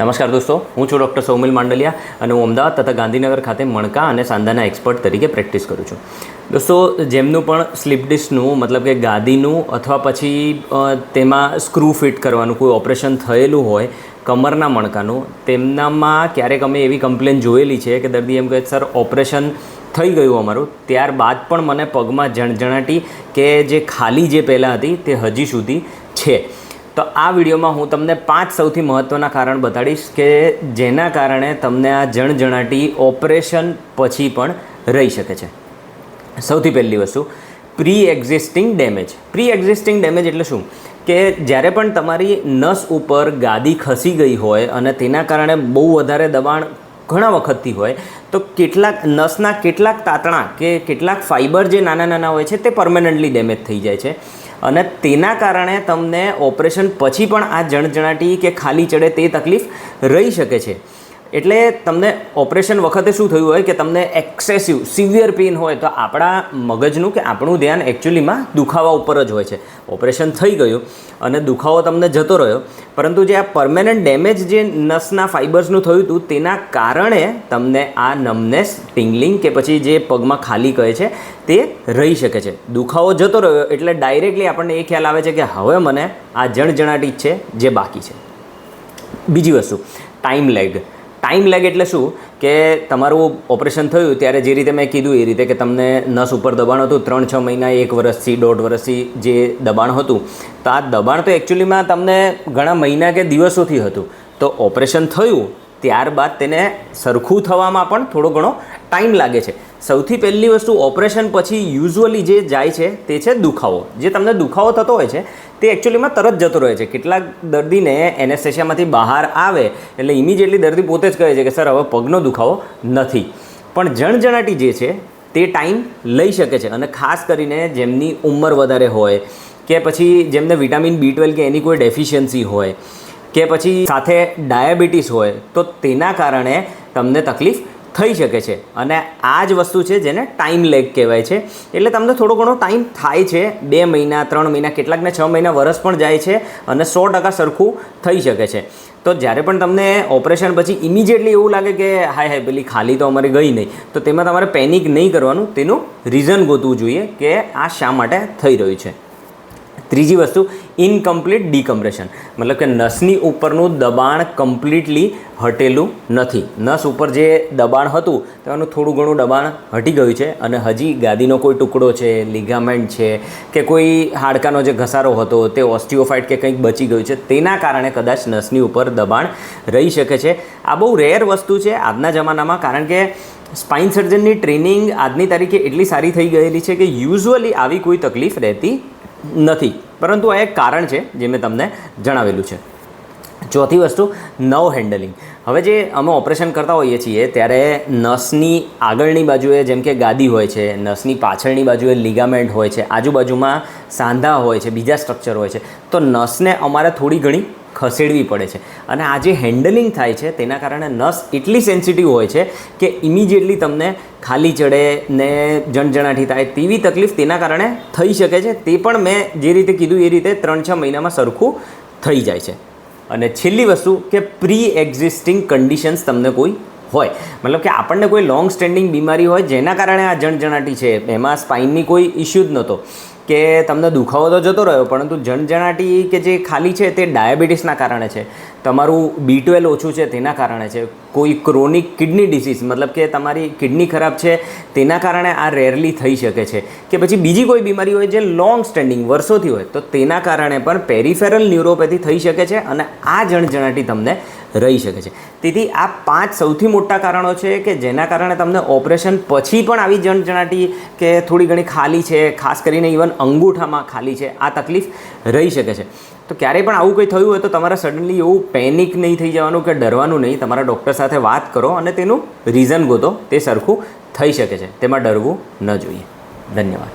નમસ્કાર દોસ્તો, હું છું ડૉક્ટર સૌમિલ માંડલિયા અને હું અમદાવાદ તથા ગાંધીનગર ખાતે મણકા અને સાંધાના એક્સપર્ટ તરીકે પ્રેક્ટિસ કરું છું. દોસ્તો, જેમનું પણ સ્લીપ ડિસ્કનું મતલબ કે ગાદીનું અથવા પછી તેમાં સ્ક્રૂ ફિટ કરવાનું કોઈ ઓપરેશન થયેલું હોય, કમરના મણકાનું, તેમનામાં ક્યારેક અમે એવી કમ્પ્લેન જોયેલી છે કે દર્દી એમ કહે, સર ઓપરેશન થઈ ગયું અમારું. ત્યારબાદ પણ મને પગમાં જણજણાટી કે જે ખાલી જે પહેલાં હતી તે હજી સુધી છે. તો આ વિડીયોમાં હું તમને પાંચ સૌથી મહત્ત્વના કારણ બતાડીશ કે જેના કારણે તમને આ જણજણાટી ઓપરેશન પછી પણ રહી શકે છે. સૌથી પહેલી વસ્તુ pre existing damage pre existing damage એટલે શું? કે જ્યારે પણ તમારી નસ ઉપર ગાદી ખસી ગઈ હોય અને તેના કારણે બહુ વધારે દબાણ ઘણા વખતથી હોય, તો કેટલાક નસના કેટલાક તાતણા કે કેટલાક ફાઇબર જે નાના નાના હોય છે તે પરમેનન્ટલી ડેમેજ થઈ જાય છે. અને તેના કારણે તમને ઓપરેશન પછી પણ આ જણજણાટી કે ખાલી ચડે તે તકલીફ રહી શકે છે. એટલે તમને ઓપરેશન વખતે શું થયું હોય કે તમને એક્સેસિવ, સિવિયર પેઇન હોય તો આપણા મગજનું કે આપણું ધ્યાન એકચ્યુઅલીમાં દુખાવા ઉપર જ હોય છે. ઓપરેશન થઈ ગયું અને દુખાવો તમને જતો રહ્યો. પરંતુ જે આ પરમેનન્ટ ડેમેજ જે નસના ફાઇબર્સનું થયું હતું, તેના કારણે તમને આ નમનેસ ટિંગલિંગ કે પછી જે પગમાં ખાલી કહે છે, તે રહી શકે છે. દુખાવો જતો રહ્યો એટલે ડાયરેક્ટલી આપણને એ ખ્યાલ આવે છે કે હવે મને આ જણજણાટી છે, જે બાકી છે. બીજી વસ્તુ ટાઈમ લેગ ટાઈમ લેગ એટલે શું? કે તમારું ઓપરેશન થયું ત્યારે જે રીતે મેં કીધું એ રીતે કે તમને નસ ઉપર દબાણ હતું, ત્રણ છ મહિના, એક વર્ષથી, દોઢ વર્ષથી જે દબાણ હતું, તો આ દબાણ તો એકચ્યુઅલીમાં તમને ઘણા મહિના કે દિવસોથી હતું. તો ઓપરેશન થયું, ત્યારબાદ તેને સરખું થવામાં પણ થોડો ઘણો ટાઈમ લાગે છે. સૌથી પહેલી વસ્તુ ઓપરેશન પછી યુઝ્યુઅલી જે જાય છે તે છે દુખાવો. જે તમને દુખાવો થતો હોય છે, તે એકચ્યુઅલીમાં તરત જતો રહે છે. કેટલાક દર્દીને એનેસ્થેશિયામાંથી બહાર આવે એટલે ઇમિડિયેટલી દર્દી પોતે જ કહે છે કે, સર, હવે પગનો દુખાવો નથી. પણ જણજણાટી જે છે, તે ટાઈમ લઈ શકે છે. અને ખાસ કરીને જેમની ઉંમર વધારે હોય, કે પછી જેમને વિટામિન બી ટ્વેલ્વ કે એની કોઈ ડેફિશિયન્સી હોય, કે પછી સાથે ડાયાબિટીસ હોય, તો તેના કારણે તમને તકલીફ થઈ શકે છે. અને આ જ વસ્તુ છે જેને ટાઈમ લેગ કહેવાય છે. એટલે તમને થોડો ઘણો ટાઈમ થાય છે. બે મહિના, ત્રણ મહિના કેટલાકને છ મહિના વરસ પણ જાય છે અને સો ટકા સરખું થઈ શકે છે. તો જ્યારે પણ તમને ઓપરેશન પછી ઇમિડિયેટલી એવું લાગે કે હાય હાય, પેલી ખાલી તો અમારે ગઈ નહીં, તો તેમાં તમારે પેનિક નહીં કરવાનું. તેનું રીઝન ગોતવું જોઈએ કે આ શા માટે થઈ રહ્યું છે. ત્રીજી વસ્તુ ઇનકમ્પ્લીટ ડીકમ્પ્રેશન મતલબ કે નસની ઉપરનું દબાણ કમ્પ્લીટલી હટેલું નથી. નસ ઉપર જે દબાણ હતું, તેનું થોડું ઘણું દબાણ હટી ગયું છે અને હજી ગાદીનો કોઈ ટુકડો છે લિગામેન્ટ છે, કે કોઈ હાડકાનો જે ઘસારો હતો, તે ઓસ્ટિયોફાઇટ કે કંઈક બચી ગયું છે, તેના કારણે કદાચ નસની ઉપર દબાણ રહી શકે છે. આ બહુ રેર વસ્તુ છે આજના જમાનામાં, કારણ કે સ્પાઇન સર્જનની ટ્રેનિંગ આજની તારીખે એટલી સારી થઈ ગયેલી છે કે યુઝ્યુઅલી આવી કોઈ તકલીફ રહેતી નથી. પરંતુ આ એક કારણ છે જે મેં તમને જણાવેલું છે. ચોથી વસ્તુ, નવ હેન્ડલિંગ હવે જે અમે ઓપરેશન કરતા હોઈએ છીએ, ત્યારે નસની આગળની બાજુએ જેમ કે ગાદી હોય છે, નસની પાછળની બાજુએ લિગામેન્ટ હોય છે, આજુબાજુમાં સાંધા હોય છે, બીજા સ્ટ્રક્ચર હોય છે, તો નસને અમારે થોડી ઘણી ખસેડવી પડે છે. અને આ જે હેન્ડલિંગ થાય છે, તેના કારણે નસ એટલી સેન્સિટિવ હોય છે કે ઇમિડિયેટલી તમને ખાલી ચડે ને જણજણાટી થાય તેવી તકલીફ તેના કારણે થઈ શકે છે. તે પણ મેં જે રીતે કીધું એ રીતે ત્રણ છ મહિનામાં સરખું થઈ જાય છે. અને છેલ્લી વસ્તુ કે પ્રી એક્ઝિસ્ટિંગ કન્ડિશન્સ તમને કોઈ હોય. મતલબ કે આપણને કોઈ લોંગ સ્ટેન્ડિંગ બીમારી હોય, જેના કારણે આ જણજણાટી છે. એમાં સ્પાઇનની કોઈ ઇશ્યુ જ નહોતો. કે તમને દુખાવો તો જતો રહ્યો, પરંતુ જણજણાટી કે જે ખાલી છે તે ડાયાબિટીસના કારણે છે. તમારું બી ટ્વેલ્વ ઓછું છે તેના કારણે છે. કોઈ ક્રોનિક કિડની ડિસીઝ, મતલબ કે તમારી કિડની ખરાબ છે તેના કારણે આ રેરલી થઈ શકે છે. કે પછી બીજી કોઈ બીમારી હોય જે લોંગ સ્ટેન્ડિંગ વર્ષોથી હોય, તો તેના કારણે પણ પેરિફેરલ ન્યુરોપેથી થઈ શકે છે અને આ જણજણાટી તમને રહી શકે છે. તેથી આ પાંચ સૌથી મોટા કારણો છે કે જેના કારણે તમને ઓપરેશન પછી પણ આવી જણજણાટી કે થોડી ઘણી ખાલી છે, ખાસ કરીને ઇવન અંગૂઠામાં ખાલી છે, આ તકલીફ રહી શકે છે. તો ક્યારેય પણ આવું કંઈ થયું હોય તો તમારે સડનલી એવું પેનિક નહીં થઈ જવાનું કે ડરવાનું નહીં. તમારા ડૉક્ટર સાથે વાત કરો અને તેનું રીઝન ગોતો. તે સરખું થઈ શકે છે. તેમાં ડરવું ન જોઈએ. ધન્યવાદ.